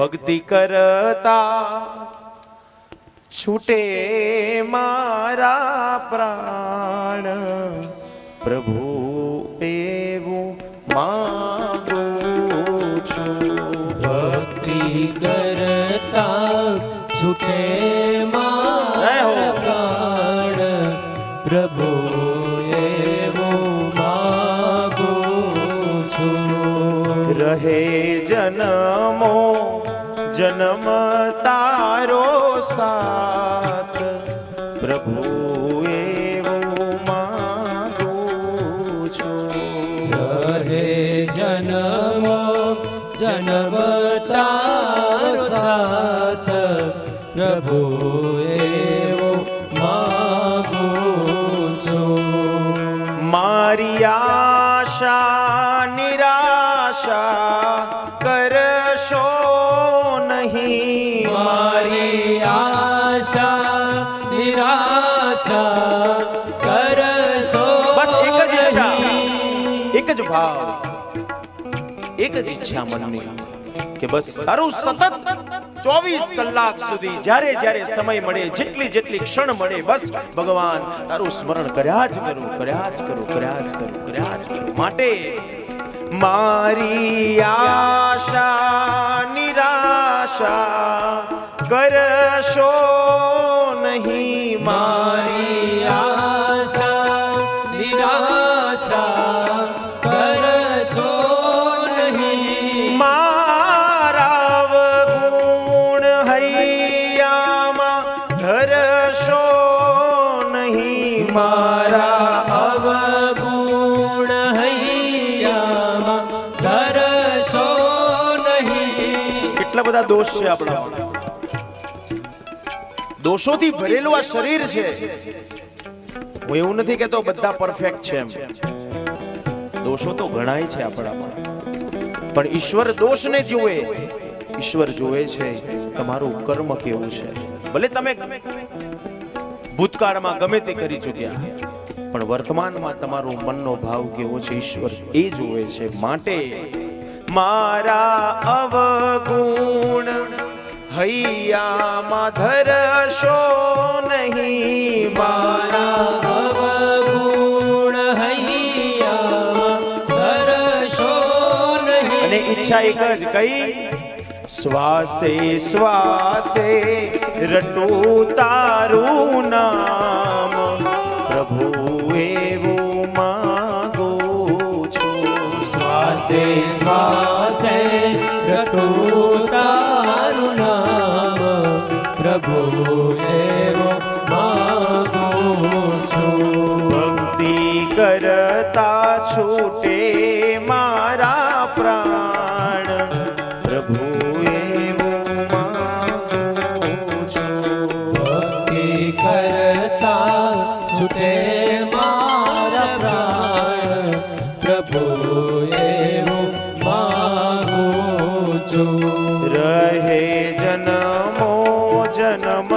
ભક્તિ કરતા છૂટે મારા પ્રાણ. પ્રભુ એવું માંગુ છું. ભક્તિ કરતા છૂટે. મારા પ્રાણ. પ્રભુ એવું માગું છું. રહે જન્મો જન્મ તારો સાથ. પ્રભુ એવું માંગુ છું. રહે જન્મો જન્મતા સાથ. પ્રભુ મારી આશા નિરાશા કરશો એક જ ભાવ. એક જ ઈચ્છા મનની કે બસ તારું સતત ચોવીસ કલાક સુધી જ્યારે જ્યારે સમય મળે, જેટલી જેટલી ક્ષણ મળે, બસ ભગવાન તારું સ્મરણ કર્યા જ કરું, કર્યા જ કરું, કર્યા જ કરું, કર્યા જ કરું. માટે મારી આશા, નિરાશા કરશો હૈયામાં ધરશો નહીં મારા અવગુણ હૈયામાં? કરશો નહીં? કેટલા બધા દોષ છે આપણા દોષોથી ભરેલું આ શરીર છે. હું એવું નથી કહેતો બધા પરફેક્ટ છે એમ. દોષો તો ઘણાય છે આપણામાં પણ ઈશ્વર દોષને જુએ. ઈશ્વર જુએ છે તમારું કર્મ કેવું છે. ભલે તમે ભૂતકાળમાં ગમે તે કરી ચૂક્યા, પણ વર્તમાનમાં તમારો મનનો ભાવ કેવો છે, ઈશ્વર એ જોવે છે. માટે મારા અવગુણ હૈયામાં ધરશો નહીં મારા ઈચ્છા એક જ કઈ શ્વાસે શ્વાસે રટું તારું નામ. પ્રભુ એવું માગો છું. શ્વાસે શ્વાસે રટું તારું નામ. પ્રભુ એવું માગો છું. ભક્તિ કરતા છૂટે રહે જનમો જનમ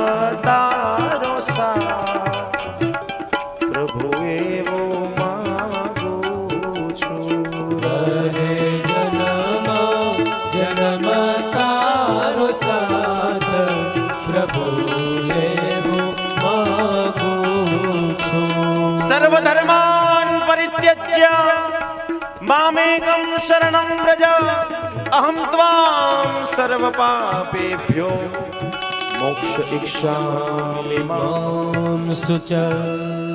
તારો સાથ પ્રભુ એવો માંગુ છું રહે જન્મ જન્મ તારો સાથ પ્રભુ એવો માગું છું સર્વધર્માન પરિત્યજ્ય મામેકં શરણં વ્રજ અહં ત્વાં સર્વ પાપેભ્યો મોક્ષ ઇચ્છામિ મા મામ સુચલ